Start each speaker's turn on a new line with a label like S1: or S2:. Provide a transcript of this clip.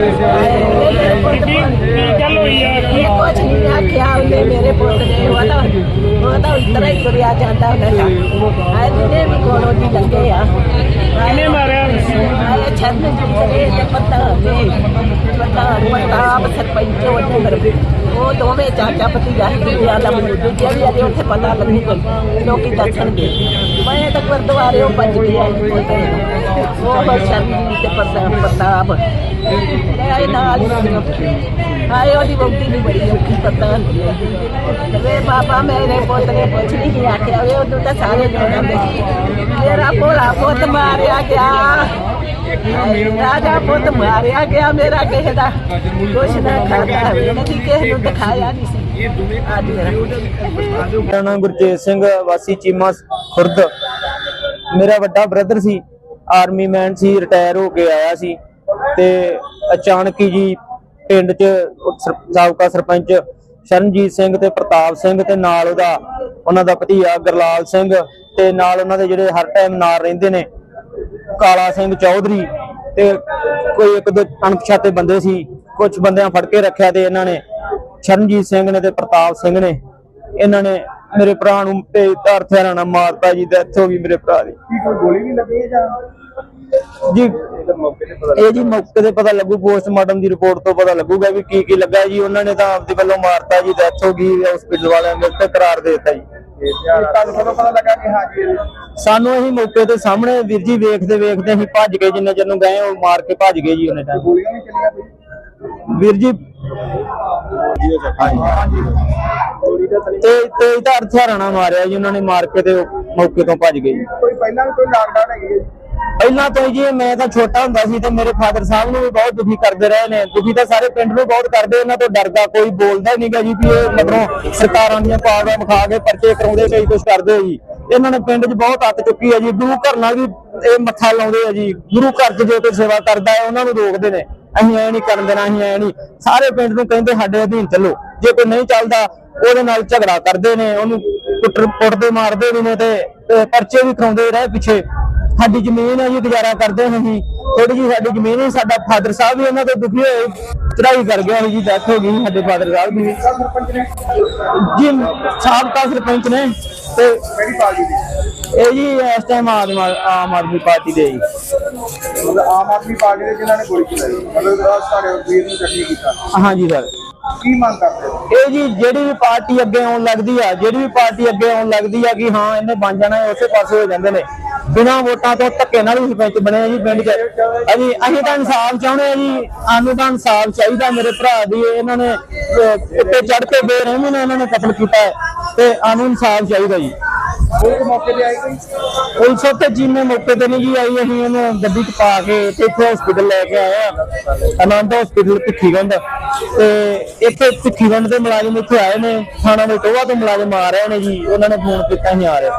S1: ਕੁਛ ਨਹੀਂ ਆਖਿਆ ਉਹਨੇ ਮੇਰੇ ਪੁੱਤ ਨੇ ਉਹ ਤਾਂ ਉਹ ਤਾਂ ਉਤਰਾ ਹੀ ਤੁਰਿਆ ਜਾਂਦਾ ਉਹਨੇ ਤਾਂ ਆਏ ਜਿਹਨੇ ਵੀ ਕੋਲੋਂ ਦੀ ਲੰਗੇ ਆ
S2: ਕਿਹਨੇ ਮਾਰਿਆ
S1: ਆਏ ਛੱਡ ਤੇ ਪਤਾ ਨੇ ਪਤਾ ਪਤਾ ਸਰਪੰਚ ਉਹਨੇ ਫਿਰ ਉਹ ਦੋਵੇਂ ਚਾਚਾ ਪਤੀ ਸੀ, ਦੂਜਿਆਂ ਦਾ ਮੈਨੂੰ ਦੂਜਿਆਂ ਵੀ ਅਜੇ ਉੱਥੇ ਪਤਾ ਲੱਗੂਗਾ, ਲੋਕੀ ਦੱਸਣਗੇ। ਮੈਂ ਤਾਂ ਗੁਰਦੁਆਰੇ ਉਹ ਭੱਜ ਗਿਆ ਉਹ ਬਸ਼ਰਮੀ ਤੇ ਪ੍ਰਤਾਪ। ਆਏ ਨਾਲ ਆਏ ਉਹਦੀ ਬੋਟੀ ਨਹੀਂ ਬੜੀ ਔਖੀ, ਪਤਾ ਵੇ ਬਾਬਾ, ਮੇਰੇ ਪੁੱਤ ਨੇ ਕੁਛ ਨਹੀਂ ਆਖਿਆ ਵੇ ਉਦੋਂ ਤਾਂ ਸਾਰੇ ਜਾਣਦੇ ਮੇਰਾ ਭੋਲਾ ਪੁੱਤ ਮਾਰਿਆ ਗਿਆ। ਰਾਜਾ ਪੁੱਤ ਮਾਰਿਆ ਗਿਆ ਮੇਰਾ ਕਿਸੇ ਦਾ। ਕੁਛ ਨਾ ਖਾਦਾ ਕਦੀ ਕਿਸੇ ਨੂੰ ਦਿਖਾਇਆ ਨਹੀਂ ਸੀ। ਮੇਰਾ
S3: ਨਾਮ ਗੁਰਜੀਤ ਸਿੰਘ ਵਾਸੀ ਚੀਮਾ ਖੁਰਦ। ਮੇਰਾ ਵੱਡਾ ਬ੍ਰਦਰ ਸੀ ਆਰਮੀ ਮੈਨ ਸੀ ਰਿਟਾਇਰ ਹੋ ਕੇ ਆਇਆ ਸੀ ਤੇ ਅਚਾਨਕ ਹੀ ਜੀ ਪਿੰਡ 'ਚ ਸਾਬਕਾ ਸਰਪੰਚ ਸ਼ਰਨਜੀਤ ਸਿੰਘ ਤੇ ਪ੍ਰਤਾਪ ਸਿੰਘ ਤੇ ਨਾਲ ਉਹਦਾ ਉਹਨਾਂ ਦਾ ਭਤੀਆ ਗਰਲਾਲ ਸਿੰਘ ਤੇ ਨਾਲ ਉਹਨਾਂ ਦੇ ਜਿਹੜੇ ਹਰ ਟਾਈਮ ਨਾਲ ਰਹਿੰਦੇ ਨੇ ਕਾਲਾ ਸਿੰਘ ਚੌਧਰੀ ਤੇ ਕੋਈ ਇੱਕ ਦੋ ਅਣਪਛਾਤੇ ਬੰਦੇ ਸੀ ਕੁਝ ਬੰਦਿਆਂ ਫੜ ਕੇ ਰੱਖਿਆ ਤੇ ਇਹਨਾਂ ਨੇ ਸ਼ਰਨਜੀਤ ਸਿੰਘ ਨੇ ਤੇ ਪ੍ਰਤਾਪ ਸਿੰਘ ਨੇ ਇਹਨਾਂ ਨੇ ਮੇਰੇ ਭਰਾ ਨੂੰ ਤੇ ਧਾਰ ਹਥਿਆਰਾਂ ਨਾਲ ਮਾਰਤਾ ਜੀ ਡੈਥ ਹੋ ਗਈ ਮੇਰੇ ਭਰਾ ਦੀ।
S4: ਕੀ ਕੋਈ ਗੋਲੀ ਵੀ ਲੱਗੀ ਹੈ ਜਾਂ?
S3: ਜੀ ਇਹ ਜੀ ਮੌਕੇ ਤੇ ਪਤਾ ਲੱਗੂ ਪੋਸਟਮਾਰਟਮ ਦੀ ਰਿਪੋਰਟ ਤੋਂ ਪਤਾ ਲੱਗੂਗਾ ਵੀ ਕੀ ਕੀ ਲੱਗਾ ਜੀ। ਉਹਨਾਂ ਨੇ ਤਾਂ ਆਪਦੇ ਵੱਲੋਂ ਮਾਰਤਾ ਜੀ ਡੈਥ ਹੋ ਗਈ ਹਸਪੀਟਲ ਵਾਲਿਆਂ ਨੇ ਤੇ ਕਰਾਰ ਦੇ ਦਿੱਤਾ ਜੀ। ਸਾਨੂੰ ਅਸੀਂ ਮੌਕੇ ਤੇ ਸਾਹਮਣੇ ਵੀਰ ਜੀ ਵੇਖਦੇ ਵੇਖਦੇ ਅਸੀਂ ਭੱਜ ਗਏ ਜਿੰਨੇ ਚਿਰ ਨੂੰ ਗਏ ਉਹ ਮਾਰ ਕੇ ਭੱਜ ਗਏ ਜੀ ਉਹਨੇ ਟਾਈਮ ਵੀਰ ਜੀ ਤੇ ਤੇ ਤਾਂ ਹਥਿਆਰਾਂ ਨਾਲ ਮਾਰਿਆ ਜੀ ਉਹਨਾਂ ਨੇ ਮਾਰ ਕੇ ਤੇ ਮੌਕੇ ਤੋਂ ਭੱਜ ਗਏ ਜੀ।
S4: ਕੋਈ ਪਹਿਲਾਂ ਵੀ ਕੋਈ ਲਾਕਡਾਊਨ ਹੈਗੀ ਹੈ ਜੀ?
S3: ਪਹਿਲਾਂ ਤੋਂ ਜੀ ਮੈਂ ਤਾਂ ਛੋਟਾ ਹੁੰਦਾ ਸੀ ਤੇ ਮੇਰੇ ਫਾਦਰ ਸਾਹਿਬ ਨੂੰ ਵੀ ਬਹੁਤ ਦੁਖੀ ਕਰਦੇ ਰਹੇ ਨੇ। ਦੁਖੀ ਤਾਂ ਸਾਰੇ ਪਿੰਡ ਨੂੰ ਬਹੁਤ ਕਰਦੇ ਇਹਨਾਂ ਤੋਂ ਡਰਦਾ ਕੋਈ ਬੋਲਦਾ ਨਹੀਂਗਾ ਜੀ ਵੀ ਇਹ ਮਗਰੋਂ ਸਰਕਾਰਾਂ ਦੀਆਂ ਪਾਵਰਾਂ ਵਿਖਾ ਕੇ ਪਰਚੇ ਕਰਾਉਂਦੇ ਕਈ ਕੁਝ ਕਰਦੇ ਜੀ। ਇਹਨਾਂ ਨੇ ਪਿੰਡ 'ਚ ਬਹੁਤ ਅੱਤ ਚੁੱਕੀ ਹੈ ਜੀ। ਗੁਰੂ ਘਰ ਨਾਲ ਵੀ ਇਹ ਮੱਥਾ ਲਾਉਂਦੇ ਆ ਜੀ। ਗੁਰੂ ਘਰ 'ਚ ਜੇ ਕੋਈ ਸੇਵਾ ਕਰਦਾ ਹੈ ਉਹਨਾਂ ਨੂੰ ਰੋਕਦੇ ਨੇ। ਅਸੀਂ ਐ ਨਹੀਂ ਕਰਨ ਦੇਣਾ, ਅਸੀਂ ਐ ਨਹੀਂ। ਸਾਰੇ ਪਿੰਡ ਨੂੰ ਕਹਿੰਦੇ ਸਾਡੇ ਅਧੀਨ ਚੱਲੋ। ਜੇ ਕੋਈ ਨਹੀਂ ਚੱਲਦਾ, ਉਹਦੇ ਨਾਲ ਝਗੜਾ ਕਰਦੇ ਨੇ, ਉਹਨੂੰ ਕੁੱਟਰ ਪੁੱਟਦੇ ਮਾਰਦੇ ਵੀ ਨੇ ਤੇ ਪਰਚੇ ਵੀ ਕਰਾਉਂਦੇ ਰਹੇ ਪਿੱਛੇ। ਸਾਡੀ ਜ਼ਮੀਨ ਹੈ ਜੀ, ਗੁਜ਼ਾਰਾ ਕਰਦੇ ਹਾਂ ਅਸੀਂ। ਥੋੜੀ ਜੀ ਸਾਡੀ ਜ਼ਮੀਨ ਹੈ, ਸਾਡਾ ਫਾਦਰ ਸਾਹਿਬ ਵੀ ਉਹਨਾਂ ਤੋਂ ਦੁਖੀ ਹੋਏ। ਚੜਾਈ ਕਰ ਗਿਆ ਸੀ ਜੀ ਡੈਥ ਹੋ ਗਈ ਸਾਡੇ ਫਾਦਰ ਸਾਹਿਬ ਦੀ। ਜੀ, ਸਾਬਕਾ ਸਰਪੰਚ ਨੇ। ਤੇ
S4: ਕਿਹੜੀ ਪਾਰਟੀ ਦੀ
S3: ਇਹ ਜੀ ਇਸ ਟਾਈਮ ਆਦਮ ਆਮ ਆਦਮੀ ਪਾਰਟੀ ਦੇ ਜੀ।
S4: ਮਤਲਬ ਆਮ ਆਦਮੀ ਪਾਰਟੀ ਦੇ ਜਿਨ੍ਹਾਂ ਨੇ ਗੋਲੀ ਚਲਾਈ ਮਤਲਬ ਰਾਜ ਸਾਡੇ ਵੀਰ ਨੂੰ ਜ਼ਖਮੀ ਕੀਤਾ।
S3: ਹਾਂਜੀ ਸਰ।
S4: ਕੀ ਮੰਗ ਕਰਦੇ ਹੋ?
S3: ਇਹ ਜੀ ਜਿਹੜੀ ਵੀ ਪਾਰਟੀ ਅੱਗੇ ਆਉਣ ਲੱਗਦੀ ਆ ਜਿਹੜੀ ਵੀ ਪਾਰਟੀ ਅੱਗੇ ਆਉਣ ਲੱਗਦੀ ਆ ਕਿ ਹਾਂ ਇਹਨੇ ਬਣ ਜਾਣਾ ਉਸੇ ਪਾਸੇ ਹੋ ਜਾਂਦੇ ਨੇ। ਬਿਨਾਂ ਵੋਟਾਂ ਤੋਂ ਧੱਕੇ ਨਾਲ ਹੀ ਸਰਪੰਚ ਬਣੇ ਆ ਜੀ ਪਿੰਡ 'ਚ। ਅਸੀਂ ਅਸੀਂ ਤਾਂ ਇਨਸਾਫ ਚਾਹੁੰਦੇ ਆ ਜੀ ਸਾਨੂੰ ਤਾਂ ਇਨਸਾਫ ਚਾਹੀਦਾ ਮੇਰੇ ਭਰਾ ਦੀ ਇਹਨਾਂ ਨੇ ਉੱਤੇ ਚੜ ਕੇ ਬੇਰਹਿਮੀ ਨਾਲ ਇਹਨਾਂ ਨੇ ਕਤਲ ਕੀਤਾ ਤੇ ਸਾਨੂੰ ਇਨਸਾਫ ਚਾਹੀਦਾ ਜੀ।
S4: ਕੋਈ ਮੌਕੇ ਤੇ ਆਈ ਕੋਈ?
S3: ਪੁਲਿਸ ਉੱਤੇ ਜੀਨੇ ਮੌਕੇ ਤੇ ਨਹੀਂ ਜੀ ਆਈ, ਅਸੀਂ ਇਹਨੂੰ ਗੱਡੀ 'ਚ ਪਾ ਕੇ ਤੇ ਇੱਥੇ ਹਸਪੀਟਲ ਲੈ ਕੇ ਆਏ ਆ। ਆਨੰਦ ਹਸਪੀਟਲ ਭਿੱਖੀਵਿੰਡ। ਤੇ ਇੱਥੇ ਭਿੱਖੀਵਿੰਡ ਦੇ ਮੁਲਾਜ਼ਮ ਇੱਥੇ ਆਏ ਨੇ, ਥਾਣਾ ਦੇ ਟੋਆ ਤੋਂ ਮੁਲਾਜ਼ਮ ਆ ਰਹੇ ਨੇ ਜੀ, ਉਹਨਾਂ ਨੇ ਫੋਨ ਕੀਤਾ, ਅਸੀਂ ਆ ਰਹੇ